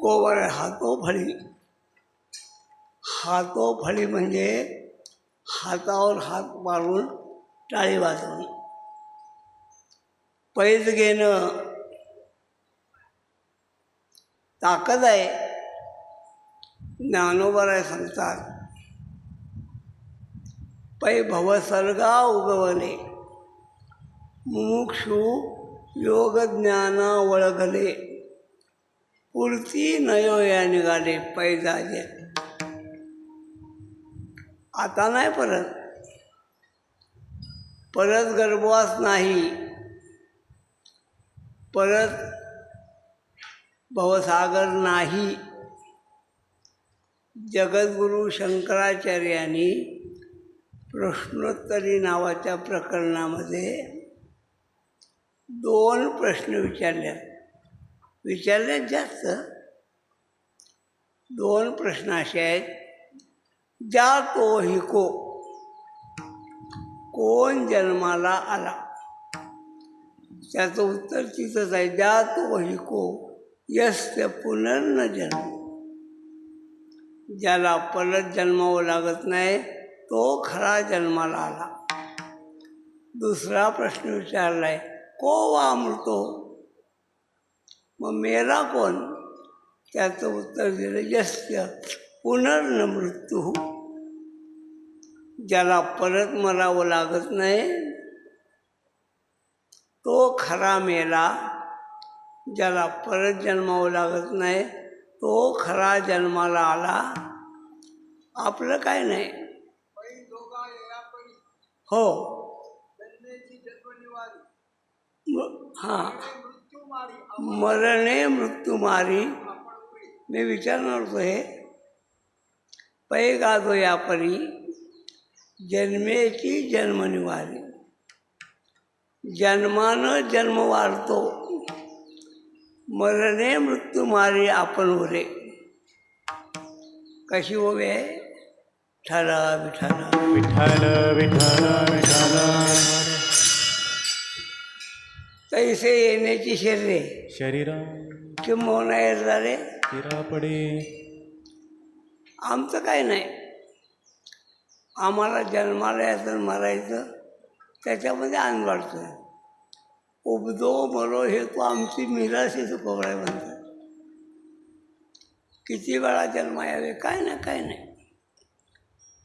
Cover हातोफळी हातोफळी म्हणजे हातावर हात मारून टाळी वाजवणे. पैज घेणं ताकद आहे. ज्ञानोबराय सांगतात पै भवसर्गा उगवले मुमुक्षु योगज्ञाना वळगले पुरती नयो या निघाले पैजाजे आता नाही परत. परत गर्भवास नाही. परत भवसागर नाही. जगद्गुरू शंकराचार्यांनी प्रश्नोत्तरी नावाच्या प्रकरणामध्ये दोन प्रश्न विचारले. विचारले जास्त. दोन प्रश्न असे आहेत. ज्या तो हिको. कोण जन्माला आला? त्याचं उत्तर तिथंच आहे. ज्या तो हिको. यस्य पुनर्न जन्म ज्याला परत जन्मावं लागत नाही तो खरा जन्माला आला. दुसरा प्रश्न विचारला आहे को वा मृतो मग मेला कोण त्याचं उत्तर दिलं यस्य पुनर्न मृत्यू ज्याला परत मरावं लागत नाही तो खरा मेला. ज्याला परत जन्मावं लागत नाही तो खरा जन्माला आला. आपलं काय नाही. हो. हां. मरणे मृत्यू मारी. मी विचारणार होतो हे पै गाजो यापरी जन्मेची जन्मनिवारी जन्मानं जन्म वाढतो मरणे मृत्यू मारी आपण उरे. कशी ओवी आहे? विठाला विठाला विठाला विठाला तैसे येण्याची शरीरे शरीर तिरा पडे. आमचं काय नाही. आम्हाला जन्माला यायचं मरायचं त्याच्यामध्ये आनंद वाटतो उबदो मरो हे तो आमची मिराशी चुकवलाय म्हणतात. किती वेळा जन्म यावे? काय नाही काय नाही.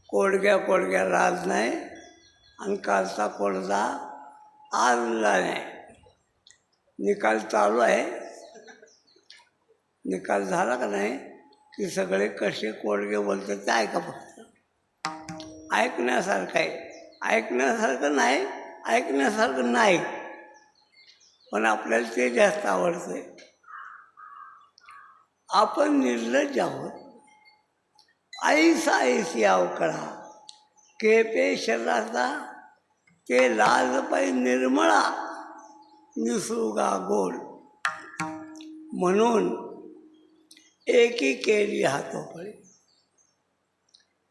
कोडग्या कोडग्या राज नाही. आणि कालचा कोडगा आजला नाही. निकाल चालू आहे. निकाल झाला का नाही की सगळे कसे कोडगे बोलतात ते ऐका फक्त. ऐकण्यासारखं आहे. ऐकण्यासारखं नाही ऐकण्यासारखं नाही. पण आपल्याला ते जास्त आवडतं आपण निर्लज्ज आहोत. ऐसा ऐसी अवकळा केपे शरीराचा ते लाजपाई निर्मळा. निसुगा गोल म्हणून एकी केली हातोपळी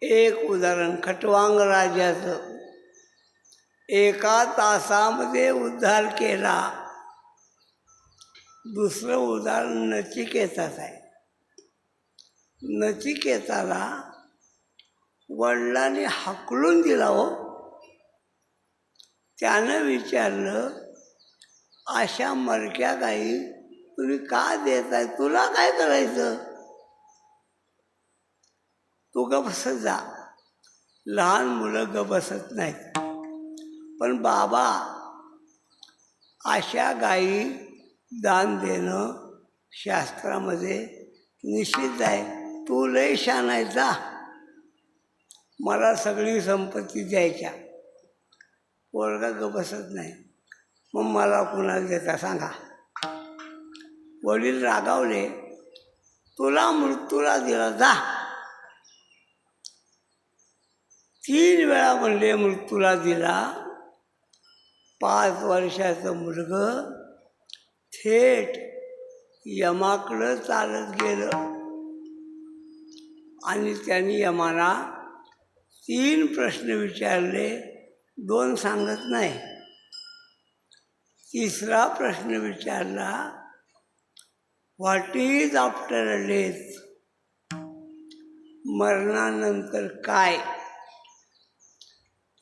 एक उदाहरण खटवांग राजाचं. एका तासामध्ये उद्धार केला. दुसरं उदाहरण नचिकेताच आहे नचिकेताला वडिलांनी हाकलून दिला हो. त्यानं विचारलं अशा मरक्या गाई तुम्ही का देत आहे तुला काय करायचं? तू गपसत बसत जा. लहान मुलं ग बसत नाहीत. पण बाबा अशा गायी दान देणं शास्त्रामध्ये निषिद्ध आहे. तू लय शान आहे जा. मला सगळी संपत्ती द्यायच्या. पोरगा ग बसत नाही. मग मला कुणाला देता सांगा. वडील रागावले तुला मृत्यूला दिला जा. तीन वेळा म्हणले मृत्यूला दिला. पाच वर्षाचं मुलगं थेट यमाकडं चालत गेलं. आणि त्यांनी यमाला तीन प्रश्न विचारले दोन सांगत नाही. तिसरा प्रश्न विचारला व्हॉट इज आफ्टर डेथ मरणानंतर काय?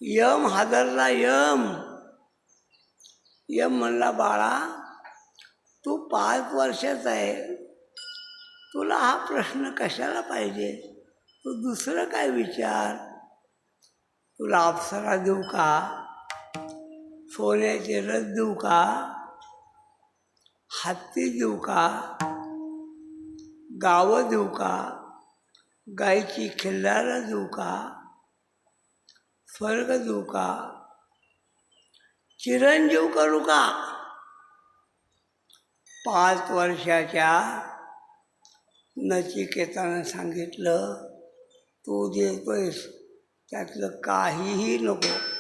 यम हादरला यम. यम म्हणला बाळा तू पाच वर्षाचा आहे. तुला हा प्रश्न कशाला पाहिजे? तू दुसरं काय विचार? तुला अप्सरा देऊ का? सोन्याचे रथ देऊ का? हत्ती देऊ का? गावं देऊ का? गायची खिल्लारं देऊ का? स्वर्ग देऊ का? चिरंजीव करू का? पाच वर्षाच्या नचिकेतानं सांगितलं तू देतोयस त्यातलं काहीही नको.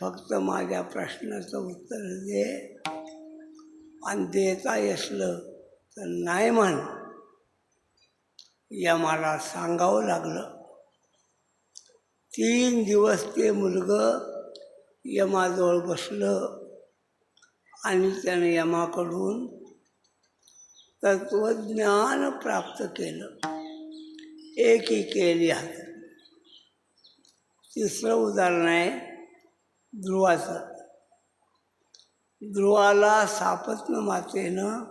फक्त माझ्या प्रश्नाचं उत्तर दे. आणि देता असलं तर नाही म्हण. या मला सांगावं लागलं. तीन दिवस ते मुलगं यमाजवळ बसलं. आणि त्याने यमाकडून तत्वज्ञान प्राप्त केलं. एकी केली हात तिसरं उदाहरण आहे ध्रुवाचं. ध्रुवाला सापत्न मातेनं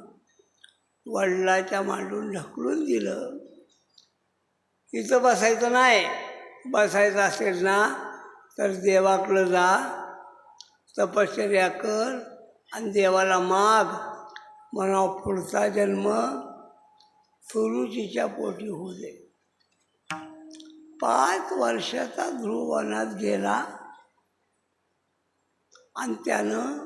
वडिलाच्या मांडून ढकलून दिलं. इथं बसायचं नाही. बसायचं असेल ना तर देवाकडं जा तपश्चर्या कर आणि देवाला माग. म्हणा पुढचा जन्म सुरुचीच्या पोटी होऊ दे. पाच वर्षाचा ध्रुव वनात गेला. आणि त्यानं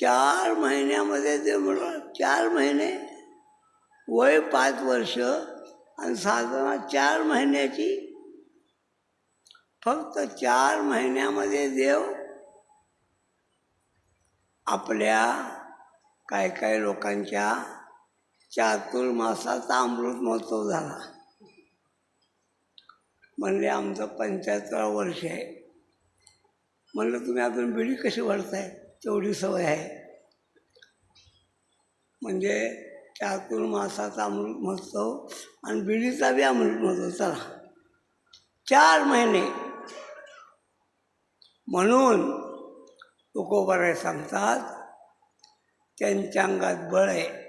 चार महिन्यामध्ये ते म्हणलं चार महिने वय पाच वर्ष आणि साधारण चार महिन्याची फक्त चार महिन्यामध्ये देव आपल्या काय काय लोकांच्या चातुर्मासाचा अमृत महोत्सव झाला. म्हणले आमचं पंच्याहत्तर वर्ष आहे. म्हणलं तुम्ही अजून बिडी कशी वाढताय? तेवढी सवय आहे. म्हणजे चातुर्मासाचा अमृत महोत्सव आणि बिडीचा बी अमृत महोत्सव. चला. चार महिने. म्हणून तुकोबाराय सांगतात त्यांच्या अंगात बळ आहे.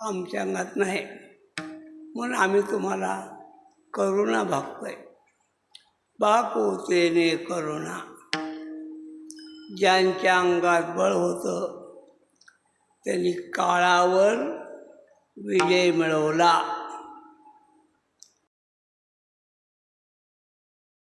आमच्या अंगात नाही. म्हणून आम्ही तुम्हाला करुणा भागतोय. बाकोतेने करुणा. ज्यांच्या अंगात बळ होतं त्यांनी काळावर विजय मिळवला.